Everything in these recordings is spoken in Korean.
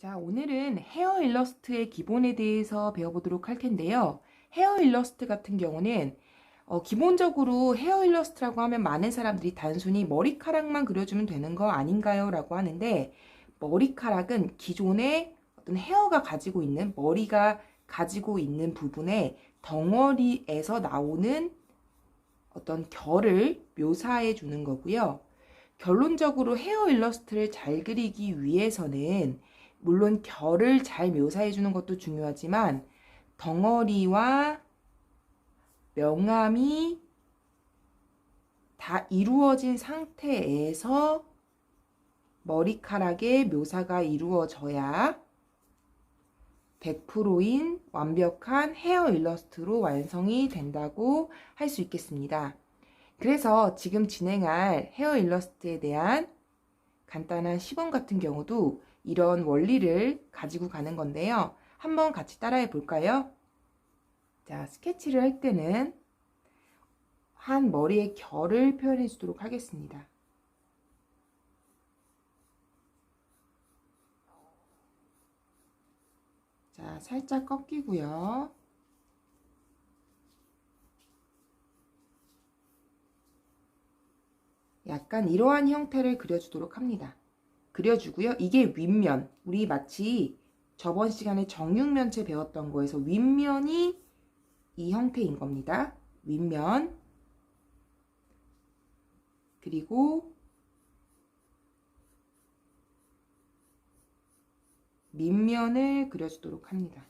자, 오늘은 헤어 일러스트의 기본에 대해서 배워보도록 할 텐데요. 헤어 일러스트 같은 경우는 어, 기본적으로 헤어 일러스트라고 하면 많은 사람들이 단순히 머리카락만 그려주면 되는 거 아닌가요? 라고 하는데 머리카락은 기존의 어떤 헤어가 가지고 있는 머리가 가지고 있는 부분에 덩어리에서 나오는 어떤 결을 묘사해 주는 거고요. 결론적으로 헤어 일러스트를 잘 그리기 위해서는 물론 결을 잘 묘사해 주는 것도 중요하지만 덩어리와 명암이 다 이루어진 상태에서 머리카락의 묘사가 이루어져야 100%인 완벽한 헤어 일러스트로 완성이 된다고 할 수 있겠습니다. 그래서 지금 진행할 헤어 일러스트에 대한 간단한 시범 같은 경우도 이런 원리를 가지고 가는 건데요. 한번 같이 따라해 볼까요? 자, 스케치를 할 때는 한 머리의 결을 표현해 주도록 하겠습니다. 자, 살짝 꺾이고요. 약간 이러한 형태를 그려주도록 합니다. 그려주고요. 이게 윗면. 우리 마치 저번 시간에 정육면체 배웠던 거에서 윗면이 이 형태인 겁니다. 윗면. 그리고 밑면을 그려주도록 합니다.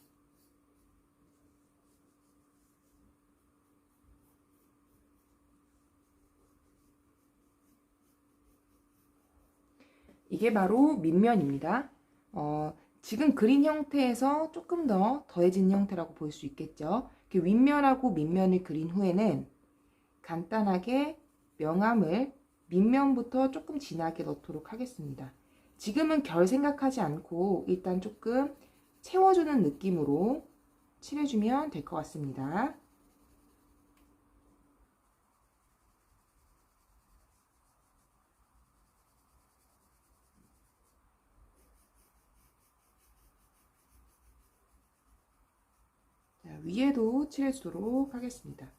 이게 바로 밑면입니다. 어, 지금 그린 형태에서 조금 더 더해진 형태라고 볼 수 있겠죠. 윗면하고 밑면을 그린 후에는 간단하게 명암을 밑면부터 조금 진하게 넣도록 하겠습니다. 지금은 결 생각하지 않고 일단 조금 채워주는 느낌으로 칠해주면 될 것 같습니다. 자, 위에도 칠해주도록 하겠습니다.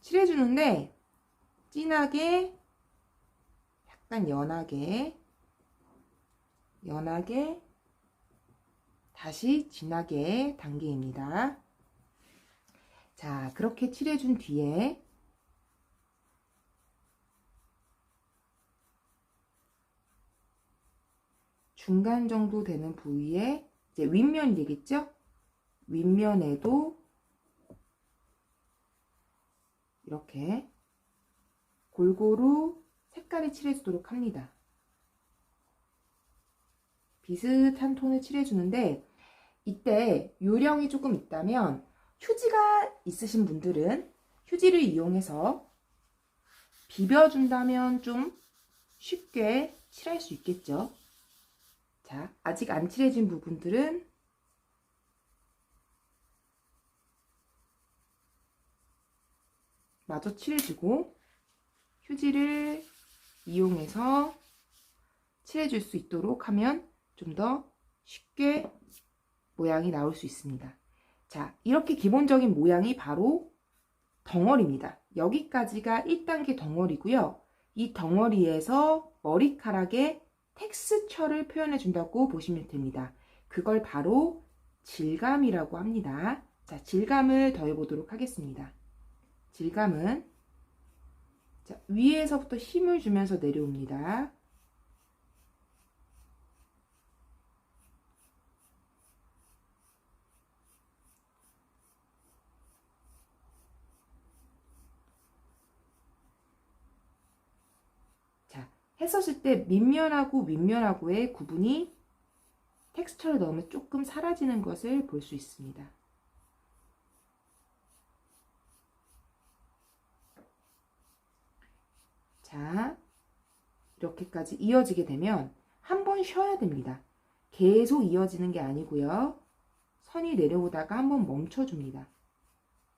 칠해주는데 진하게 약간 연하게 연하게 다시 진하게 단계입니다. 자 그렇게 칠해준 뒤에 중간 정도 되는 부위에 이제 윗면이 되겠죠? 윗면에도 이렇게 골고루 색깔을 칠해주도록 합니다. 비슷한 톤을 칠해주는데 이때 요령이 조금 있다면 휴지가 있으신 분들은 휴지를 이용해서 비벼준다면 좀 쉽게 칠할 수 있겠죠. 자, 아직 안 칠해진 부분들은 마저 칠해주고 휴지를 이용해서 칠해줄 수 있도록 하면 좀 더 쉽게 모양이 나올 수 있습니다. 자, 이렇게 기본적인 모양이 바로 덩어리입니다. 여기까지가 1단계 덩어리고요. 이 덩어리에서 머리카락의 텍스처를 표현해 준다고 보시면 됩니다. 그걸 바로 질감이라고 합니다. 자, 질감을 더해 보도록 하겠습니다. 질감은 자, 위에서부터 힘을 주면서 내려옵니다. 자, 했었을 때 밑면하고 윗면하고의 구분이 텍스처를 넣으면 조금 사라지는 것을 볼 수 있습니다. 자, 이렇게까지 이어지게 되면 한 번 쉬어야 됩니다. 계속 이어지는 게 아니고요. 선이 내려오다가 한번 멈춰줍니다.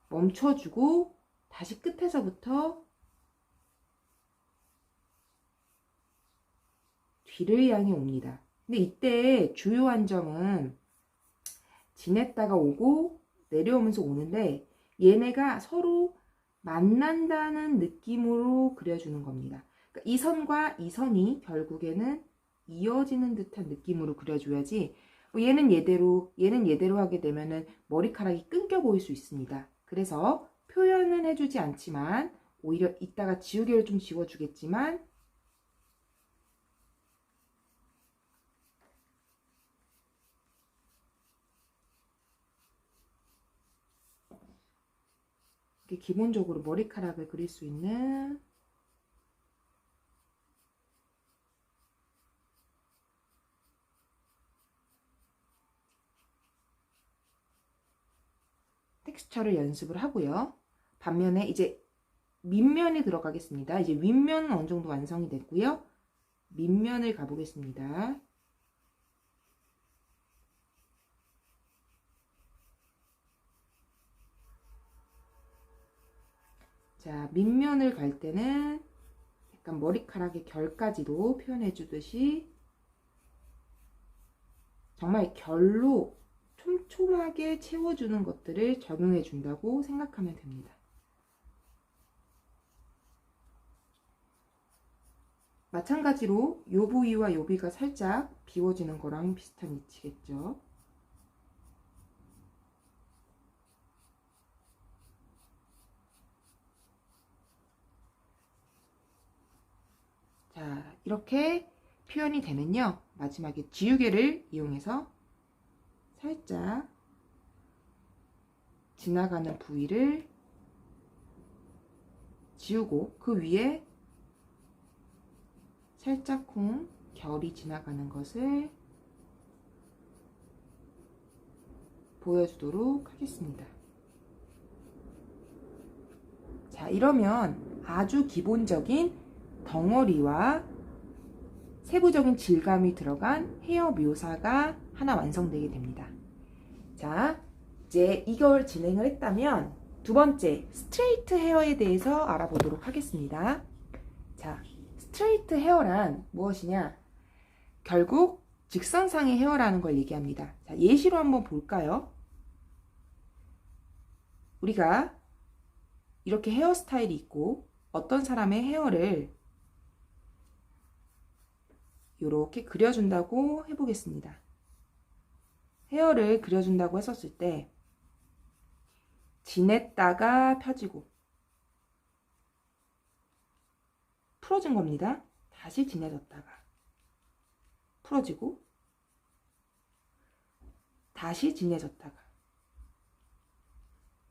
멈춰주고 다시 끝에서부터 뒤를 향해 옵니다. 근데 이때 주요한 점은 지냈다가 오고 내려오면서 오는데 얘네가 서로 만난다는 느낌으로 그려주는 겁니다. 그러니까 이 선과 이 선이 결국에는 이어지는 듯한 느낌으로 그려줘야지 뭐 얘는 얘대로 얘는 얘대로 하게 되면은 머리카락이 끊겨 보일 수 있습니다. 그래서 표현은 해주지 않지만 오히려 이따가 지우개를 좀 지워주겠지만 이렇게 기본적으로 머리카락을 그릴 수 있는 텍스처를 연습을 하고요. 반면에 이제 밑면에 들어가겠습니다. 이제 윗면은 어느 정도 완성이 됐고요. 밑면을 가보겠습니다. 자, 밑면을 갈 때는 약간 머리카락의 결까지도 표현해 주듯이 정말 결로 촘촘하게 채워주는 것들을 적용해 준다고 생각하면 됩니다. 마찬가지로 요 부위와 요 부위가 살짝 비워지는 거랑 비슷한 위치겠죠. 자, 이렇게 표현이 되면요. 마지막에 지우개를 이용해서 살짝 지나가는 부위를 지우고 그 위에 살짝쿵 결이 지나가는 것을 보여주도록 하겠습니다. 자, 이러면 아주 기본적인 덩어리와 세부적인 질감이 들어간 헤어 묘사가 하나 완성되게 됩니다. 자, 이제 이걸 진행을 했다면 두 번째 스트레이트 헤어에 대해서 알아보도록 하겠습니다. 자, 스트레이트 헤어란 무엇이냐? 결국 직선상의 헤어라는 걸 얘기합니다. 자, 예시로 한번 볼까요? 우리가 이렇게 헤어스타일이 있고 어떤 사람의 헤어를 이렇게 그려준다고 해보겠습니다. 헤어를 그려준다고 했었을 때 지냈다가 펴지고 풀어진 겁니다. 다시 지내졌다가 풀어지고 다시 진해졌다가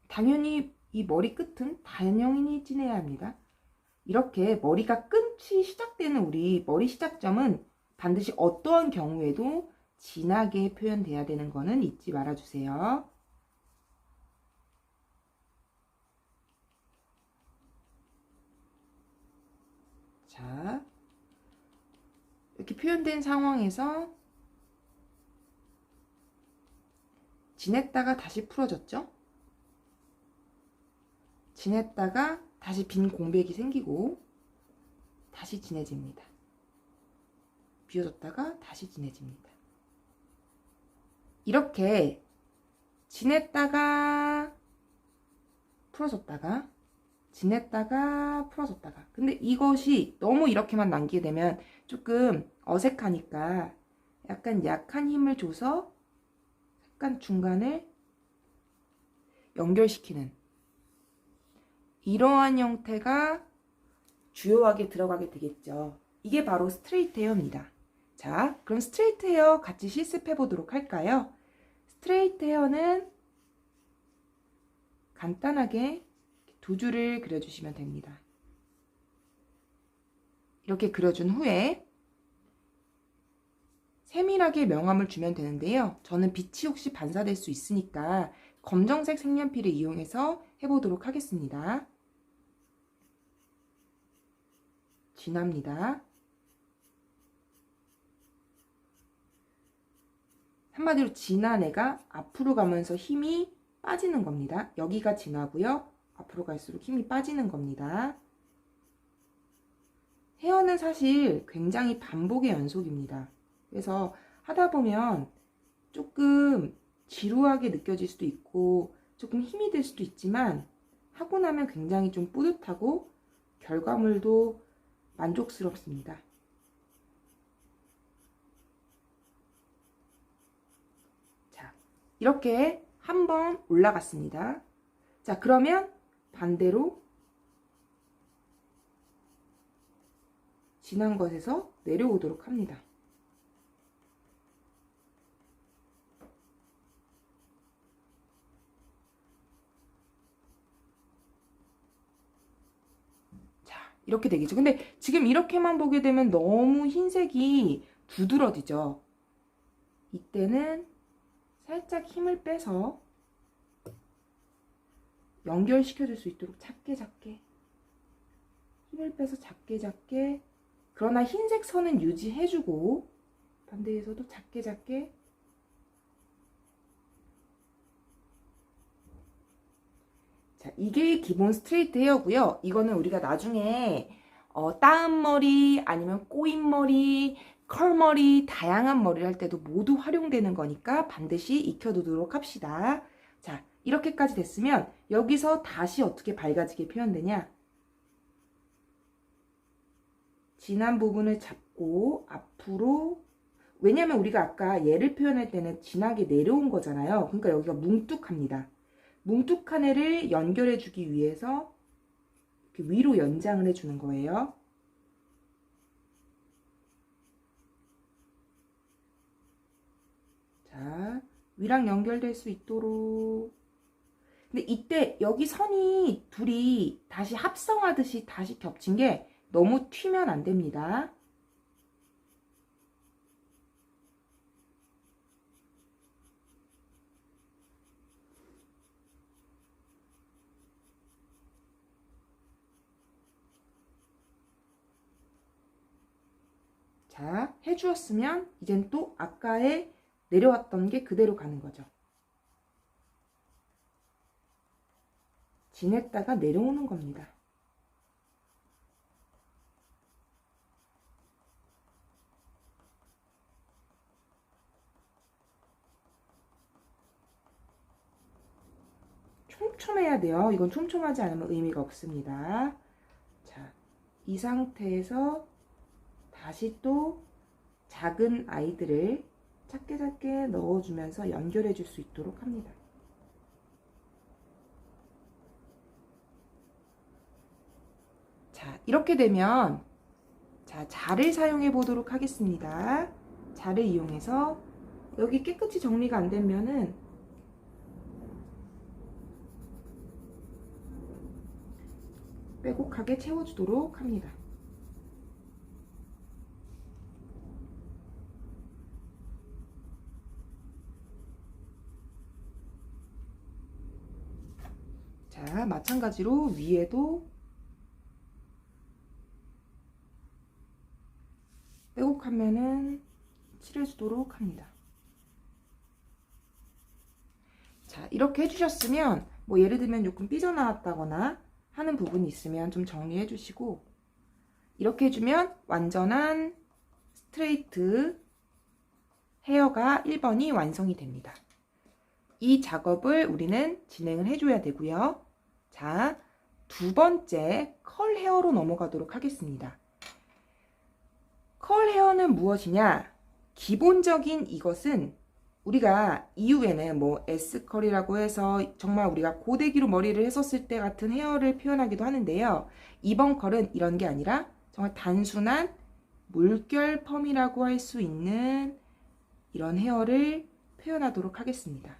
당연히 이 머리 끝은 당연히 진해야 합니다. 이렇게 머리가 끝이 시작되는 우리 머리 시작점은 반드시 어떠한 경우에도 진하게 표현돼야 되는 거는 잊지 말아주세요. 자, 이렇게 표현된 상황에서 지냈다가 다시 풀어졌죠? 지냈다가 다시 빈 공백이 생기고 다시 진해집니다. 비워졌다가 다시 진해집니다. 이렇게 지냈다가 풀어졌다가 지냈다가 풀어졌다가 근데 이것이 너무 이렇게만 남기게 되면 조금 어색하니까 약간 약한 힘을 줘서 약간 중간을 연결시키는 이러한 형태가 주요하게 들어가게 되겠죠. 이게 바로 스트레이트 헤어입니다. 자, 그럼 스트레이트 헤어 같이 실습해 보도록 할까요? 스트레이트 헤어는 간단하게 두 줄을 그려주시면 됩니다. 이렇게 그려준 후에 세밀하게 명암을 주면 되는데요. 저는 빛이 혹시 반사될 수 있으니까 검정색 색연필을 이용해서 해보도록 하겠습니다. 진합니다. 한마디로 진한 애가 앞으로 가면서 힘이 빠지는 겁니다. 여기가 진하고요. 앞으로 갈수록 힘이 빠지는 겁니다. 헤어는 사실 굉장히 반복의 연속입니다. 그래서 하다 보면 조금 지루하게 느껴질 수도 있고 조금 힘이 들 수도 있지만 하고 나면 굉장히 좀 뿌듯하고 결과물도 만족스럽습니다. 자, 이렇게 한 번 올라갔습니다. 자, 그러면 반대로 지난 것에서 내려오도록 합니다. 자, 이렇게 되겠죠. 근데 지금 이렇게만 보게 되면 너무 흰색이 두드러지죠. 이때는 살짝 힘을 빼서 연결시켜 줄 수 있도록 작게 작게. 힘을 빼서 작게 작게. 그러나 흰색 선은 유지해주고 반대에서도 작게 작게. 자 이게 기본 스트레이트 헤어고요. 이거는 우리가 나중에 어, 따은 머리 아니면 꼬인 머리 컬머리 다양한 머리를 할 때도 모두 활용되는 거니까 반드시 익혀두도록 합시다 자 이렇게까지 됐으면 여기서 다시 어떻게 밝아지게 표현되냐 진한 부분을 잡고 앞으로 왜냐면 우리가 아까 얘를 표현할 때는 진하게 내려온 거잖아요. 그러니까 여기가 뭉툭합니다. 뭉툭한 애를 연결해 주기 위해서 위로 연장을 해주는 거예요. 자, 위랑 연결될 수 있도록 근데 이때 여기 선이 둘이 다시 합성하듯이 다시 겹친 게 너무 튀면 안 됩니다. 자, 해주었으면 이젠 또 아까에 내려왔던 게 그대로 가는 거죠. 지냈다가 내려오는 겁니다. 촘촘해야 돼요. 이건 촘촘하지 않으면 의미가 없습니다. 자, 이 상태에서 다시 또 작은 아이들을 작게 작게 넣어주면서 연결해 줄 수 있도록 합니다. 자, 이렇게 되면 자, 자를 사용해 보도록 하겠습니다. 자를 이용해서 여기 깨끗이 정리가 안 되면은 빼곡하게 채워주도록 합니다. 자, 마찬가지로 위에도 빼곡하면은 칠해주도록 합니다. 자, 이렇게 해주셨으면 뭐 예를 들면 조금 삐져나왔다거나 하는 부분이 있으면 좀 정리해 주시고 이렇게 해주면 완전한 스트레이트 헤어가 1번이 완성이 됩니다. 이 작업을 우리는 진행을 해줘야 되고요. 자, 두 번째 컬 헤어로 넘어가도록 하겠습니다. 컬 헤어는 무엇이냐? 기본적인 이것은 우리가 이후에는 뭐 S컬이라고 해서 정말 우리가 고데기로 머리를 했었을 때 같은 헤어를 표현하기도 하는데요. 이번 컬은 이런 게 아니라 정말 단순한 물결 펌이라고 할 수 있는 이런 헤어를 표현하도록 하겠습니다.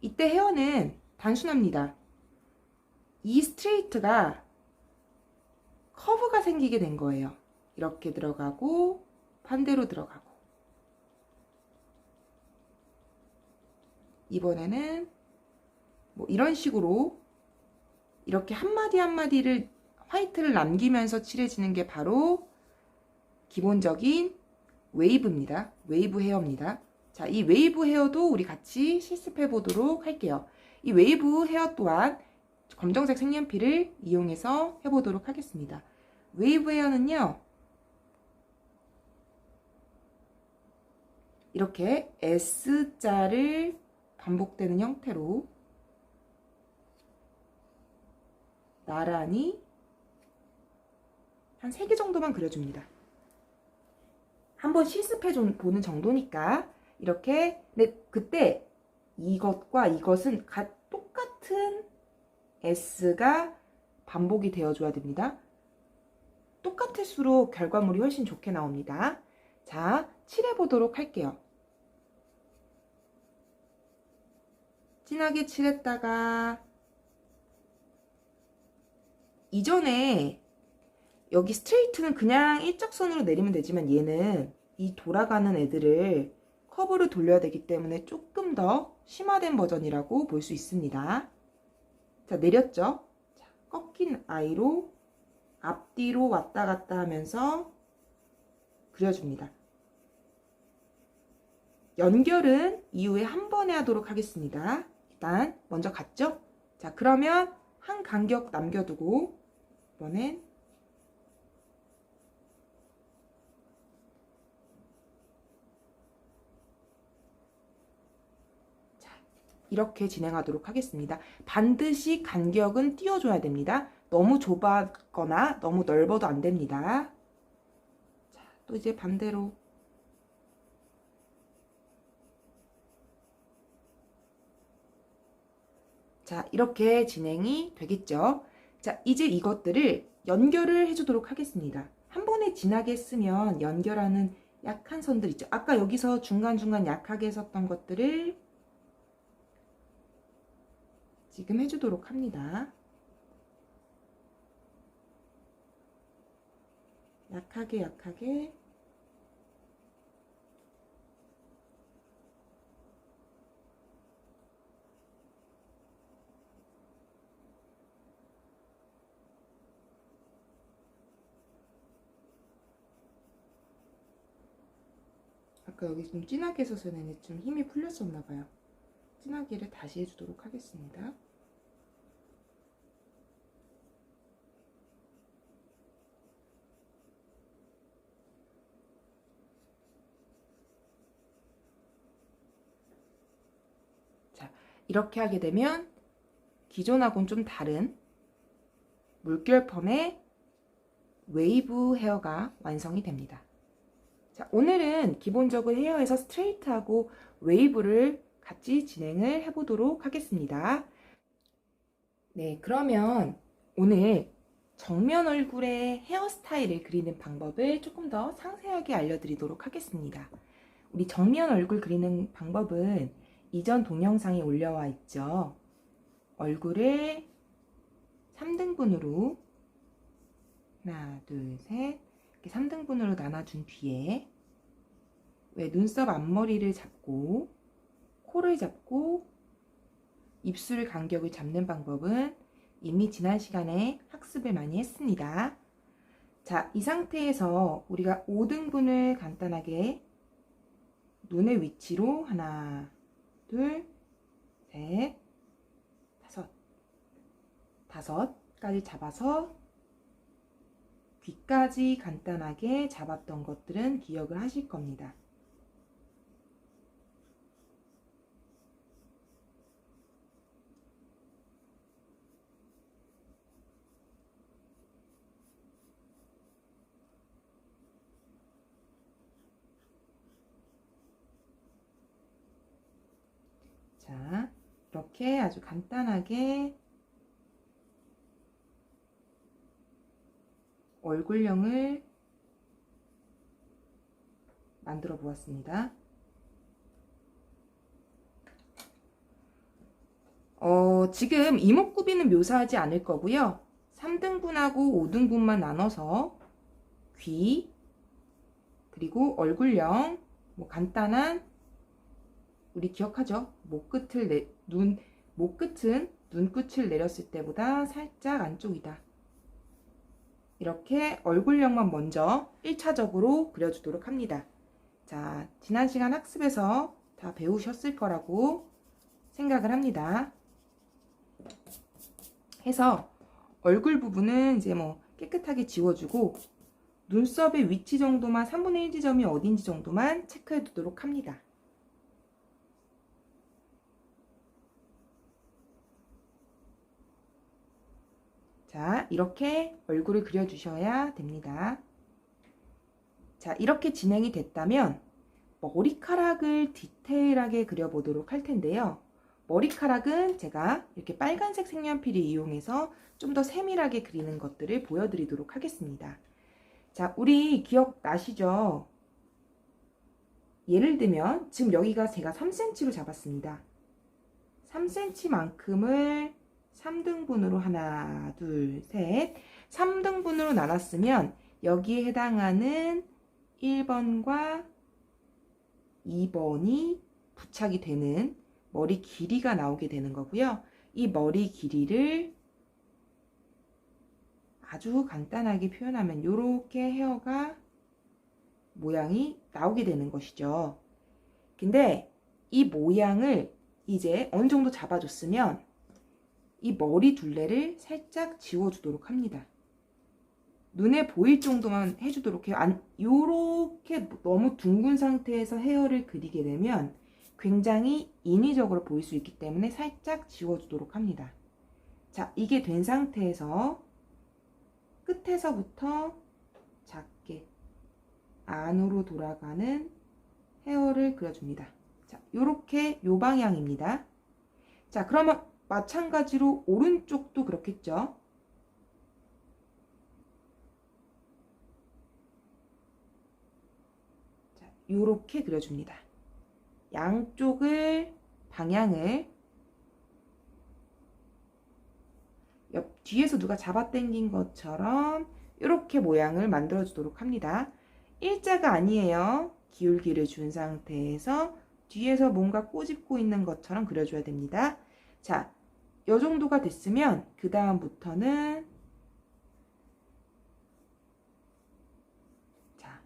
이때 헤어는 단순합니다. 이 스트레이트가 커브가 생기게 된 거예요. 이렇게 들어가고 반대로 들어가고 이번에는 뭐 이런 식으로 이렇게 한마디 한마디를 화이트를 남기면서 칠해지는 게 바로 기본적인 웨이브입니다. 웨이브 헤어입니다. 자, 이 웨이브 헤어도 우리 같이 실습해 보도록 할게요. 이 웨이브 헤어 또한 검정색 색연필을 이용해서 해보도록 하겠습니다. 웨이브웨어는요. 이렇게 S자를 반복되는 형태로 나란히 한 3개 정도만 그려줍니다. 한번 실습해 보는 정도니까 이렇게 근데 그때 이것과 이것은 똑같은 S가 반복이 되어줘야 됩니다. 똑같을수록 결과물이 훨씬 좋게 나옵니다. 자, 칠해 보도록 할게요. 진하게 칠했다가 이전에 여기 스트레이트는 그냥 일직선으로 내리면 되지만 얘는 이 돌아가는 애들을 커브를 돌려야 되기 때문에 조금 더 심화된 버전이라고 볼 수 있습니다. 자, 내렸죠? 자, 꺾인 아이로 앞뒤로 왔다 갔다 하면서 그려줍니다. 연결은 이후에 한 번에 하도록 하겠습니다. 일단 먼저 갔죠? 자, 그러면 한 간격 남겨두고 이번엔 이렇게 진행하도록 하겠습니다. 반드시 간격은 띄워줘야 됩니다. 너무 좁았거나 너무 넓어도 안 됩니다. 자, 또 이제 반대로 자, 이렇게 진행이 되겠죠. 자, 이제 이것들을 연결을 해주도록 하겠습니다. 한 번에 진하게 쓰면 연결하는 약한 선들 있죠. 아까 여기서 중간중간 약하게 썼던 것들을 지금 해주도록 합니다. 약하게 약하게 아까 여기 좀 진하게 써서 내내 좀 힘이 풀렸었나 봐요. 진하게를 다시 해주도록 하겠습니다. 자, 이렇게 하게 되면 기존하고는 좀 다른 물결 펌의 웨이브 헤어가 완성이 됩니다. 자, 오늘은 기본적으로 헤어에서 스트레이트하고 웨이브를 같이 진행을 해보도록 하겠습니다. 네, 그러면 오늘 정면 얼굴의 헤어스타일을 그리는 방법을 조금 더 상세하게 알려드리도록 하겠습니다. 우리 정면 얼굴 그리는 방법은 이전 동영상에 올려와 있죠. 얼굴을 3등분으로 하나, 둘, 셋 이렇게 3등분으로 나눠준 뒤에 왜 눈썹 앞머리를 잡고 코를 잡고 입술 간격을 잡는 방법은 이미 지난 시간에 학습을 많이 했습니다. 자, 이 상태에서 우리가 5등분을 간단하게 눈의 위치로 하나, 둘, 셋, 다섯, 다섯까지 잡아서 귀까지 간단하게 잡았던 것들은 기억을 하실 겁니다. 자, 이렇게 아주 간단하게 얼굴형을 만들어 보았습니다. 어, 지금 이목구비는 묘사하지 않을 거고요. 3등분하고 5등분만 나눠서 귀, 그리고 얼굴형, 뭐 간단한 우리 기억하죠? 목 끝을 내, 눈, 목끝은 눈끝을 내렸을 때보다 살짝 안쪽이다. 이렇게 얼굴형만 먼저 1차적으로 그려주도록 합니다. 자, 지난 시간 학습에서 다 배우셨을 거라고 생각을 합니다. 해서 얼굴 부분은 이제 뭐 깨끗하게 지워주고 눈썹의 위치 정도만 3분의 1 지점이 어딘지 정도만 체크해 두도록 합니다. 자, 이렇게 얼굴을 그려주셔야 됩니다. 자, 이렇게 진행이 됐다면 머리카락을 디테일하게 그려보도록 할 텐데요. 머리카락은 제가 이렇게 빨간색 색연필을 이용해서 좀 더 세밀하게 그리는 것들을 보여드리도록 하겠습니다. 자, 우리 기억나시죠? 예를 들면 지금 여기가 제가 3cm로 잡았습니다. 3cm만큼을 3등분으로 하나, 둘, 셋 3등분으로 나눴으면 여기에 해당하는 1번과 2번이 부착이 되는 머리 길이가 나오게 되는 거고요. 이 머리 길이를 아주 간단하게 표현하면 이렇게 헤어가 모양이 나오게 되는 것이죠. 근데 이 모양을 이제 어느 정도 잡아줬으면 이 머리 둘레를 살짝 지워주도록 합니다. 눈에 보일 정도만 해주도록 해요. 안, 요렇게 너무 둥근 상태에서 헤어를 그리게 되면 굉장히 인위적으로 보일 수 있기 때문에 살짝 지워주도록 합니다. 자, 이게 된 상태에서 끝에서부터 작게 안으로 돌아가는 헤어를 그려줍니다. 자, 요렇게 요 방향입니다. 자, 그러면 마찬가지로 오른쪽도 그렇겠죠. 자, 요렇게 그려줍니다. 양쪽을 방향을 옆 뒤에서 누가 잡아당긴 것처럼 이렇게 모양을 만들어 주도록 합니다. 일자가 아니에요. 기울기를 준 상태에서 뒤에서 뭔가 꼬집고 있는 것처럼 그려줘야 됩니다. 자, 이 정도가 됐으면 그 다음부터는 자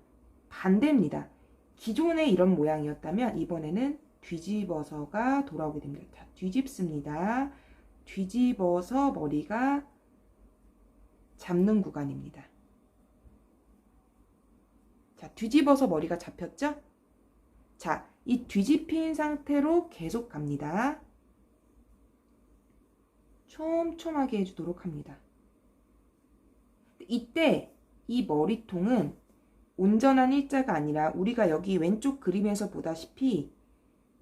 반대입니다. 기존에 이런 모양이었다면 이번에는 뒤집어서가 돌아오게 됩니다. 자, 뒤집습니다. 뒤집어서 머리가 잡는 구간입니다. 자, 뒤집어서 머리가 잡혔죠? 자, 이 뒤집힌 상태로 계속 갑니다. 촘촘하게 해주도록 합니다. 이때 이 머리통은 온전한 일자가 아니라 우리가 여기 왼쪽 그림에서 보다시피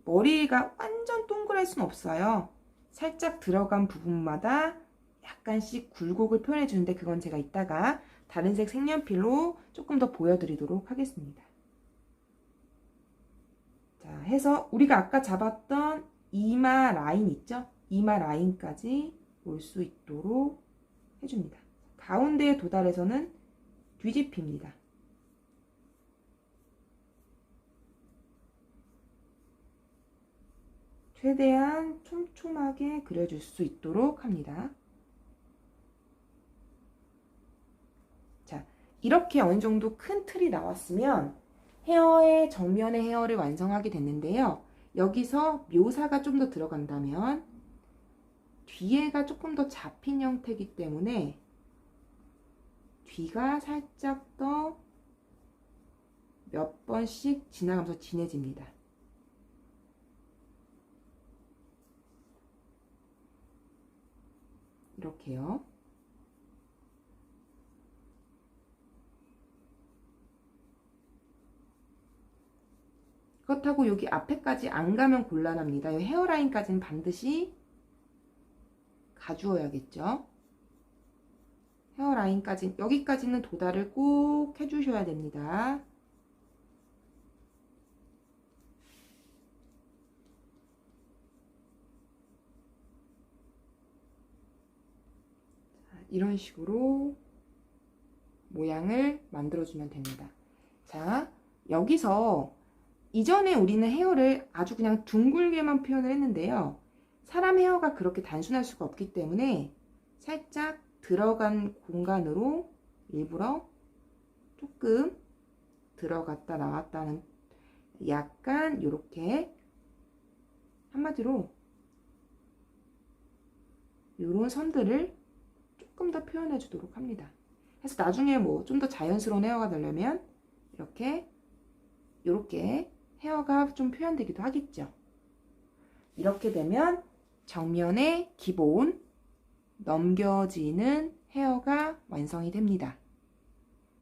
머리가 완전 동그랄 순 없어요. 살짝 들어간 부분마다 약간씩 굴곡을 표현해 주는데 그건 제가 이따가 다른 색 색연필로 조금 더 보여드리도록 하겠습니다. 자, 해서 우리가 아까 잡았던 이마 라인 있죠? 이마 라인까지 올 수 있도록 해줍니다. 가운데에 도달해서는 뒤집힙니다. 최대한 촘촘하게 그려줄 수 있도록 합니다. 자, 이렇게 어느 정도 큰 틀이 나왔으면 헤어의 정면의 헤어를 완성하게 됐는데요. 여기서 묘사가 좀 더 들어간다면 뒤에가 조금 더 잡힌 형태이기 때문에 뒤가 살짝 더 몇 번씩 지나가면서 진해집니다. 이렇게요. 그렇다고 여기 앞에까지 안 가면 곤란합니다. 헤어라인까지는 반드시 가주어야겠죠. 헤어라인까지 여기까지는 도달을 꼭 해주셔야 됩니다. 이런 식으로 모양을 만들어주면 됩니다. 자, 여기서 이전에 우리는 헤어를 아주 그냥 둥글게만 표현을 했는데요. 사람 헤어가 그렇게 단순할 수가 없기 때문에 살짝 들어간 공간으로 일부러 조금 들어갔다 나왔다는 약간 이렇게 한마디로 이런 선들을 조금 더 표현해 주도록 합니다. 그래서 나중에 뭐 좀 더 자연스러운 헤어가 되려면 이렇게 이렇게 헤어가 좀 표현되기도 하겠죠. 이렇게 되면 정면에 기본 넘겨지는 헤어가 완성이 됩니다.